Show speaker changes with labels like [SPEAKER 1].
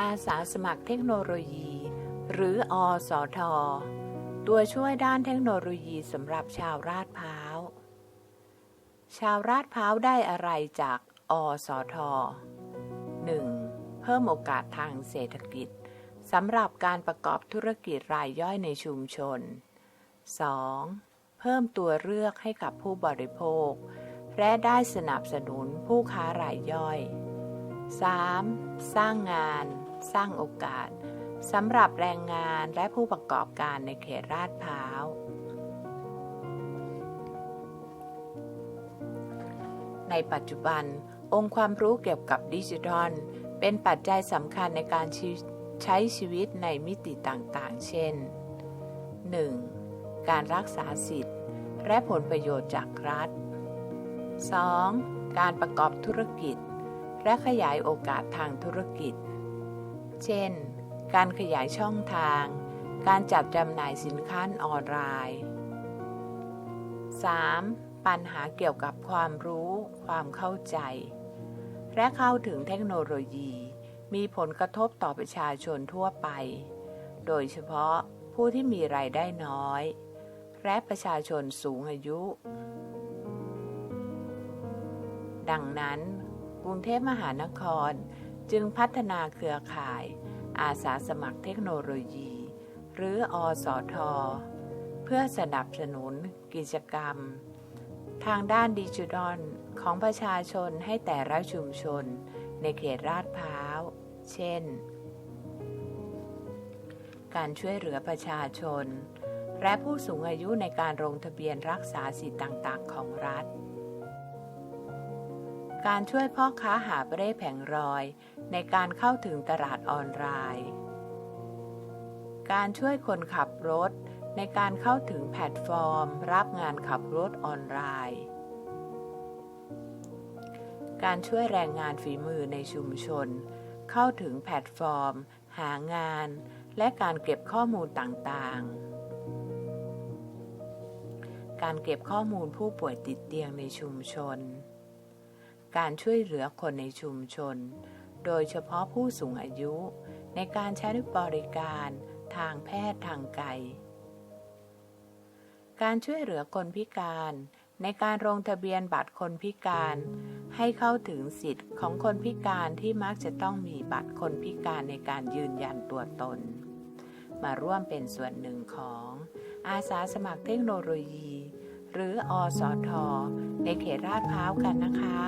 [SPEAKER 1] อาสาสมัครเทคโนโลยี หรืออสท ตัวช่วยด้านเทคโนโลยีสำหรับชาวราดพร้าว ชาวราดพร้าวได้อะไรจากอสท 1. เพิ่มโอกาสทางเศรษฐกิจสำหรับการประกอบธุรกิจรายย่อยในชุมชน 2. เพิ่มตัวเลือกให้กับผู้บริโภค และได้สนับสนุนผู้ค้ารายย่อย 3. สร้างงาน สร้างโอกาสสำหรับแรงงานและผู้ประกอบการในเขตลาดพร้าว ในปัจจุบัน องค์ความรู้เกี่ยวกับดิจิทัล เป็นปัจจัยสำคัญในการใช้ชีวิตในมิติต่างๆ เช่น 1. การรักษาสิทธิ์ และผลประโยชน์จากรัฐ 2. การประกอบธุรกิจ และขยายโอกาสทางธุรกิจ เช่น การขยายช่องทาง การจัดจำหน่ายสินค้าออนไลน์ 3. ปัญหาเกี่ยวกับความรู้ ความเข้าใจ และเข้าถึงเทคโนโลยี มีผลกระทบต่อประชาชนทั่วไป โดยเฉพาะผู้ที่มีรายได้น้อย และประชาชนสูงอายุ ดังนั้น กรุงเทพมหานคร จึงพัฒนาเครือข่าย อาสาสมัครเทคโนโลยี หรืออสอทอเพื่อสนับสนุนกิจกรรม ทางด้านดิจิทัลของประชาชนให้แต่ละชุมชน ในเขตลาดพร้าว เช่น การช่วยเหลือประชาชน และผู้สูงอายุในการลงทะเบียนรักษาสิทธิต่าง ๆ ของรัฐ การช่วยพ่อค้าหาเร่แผงรอย ในการเข้าถึงตลาดออนไลน์ การช่วยคนขับรถ ในการเข้าถึงแพลตฟอร์ม รับงานขับรถออนไลน์ การช่วยแรงงานฝีมือในชุมชน เข้าถึงแพลตฟอร์ม หางาน และการเก็บข้อมูลต่างๆ การเก็บข้อมูลผู้ป่วยติดเตียงในชุมชน การช่วยเหลือคนในชุมชน โดยเฉพาะผู้สูงอายุ ในการใช้บริการทางแพทย์ทางไกล การช่วยเหลือคนพิการ ในการลงทะเบียนบัตรคนพิการ ให้เข้าถึงสิทธิ์ของคนพิการที่มักจะต้องมีบัตรคนพิการในการยืนยันตัวตน มาร่วมเป็นส่วนหนึ่งของอาสาสมัครเทคโนโลยี หรืออสอทอในเขตลาดพร้าวกันนะคะ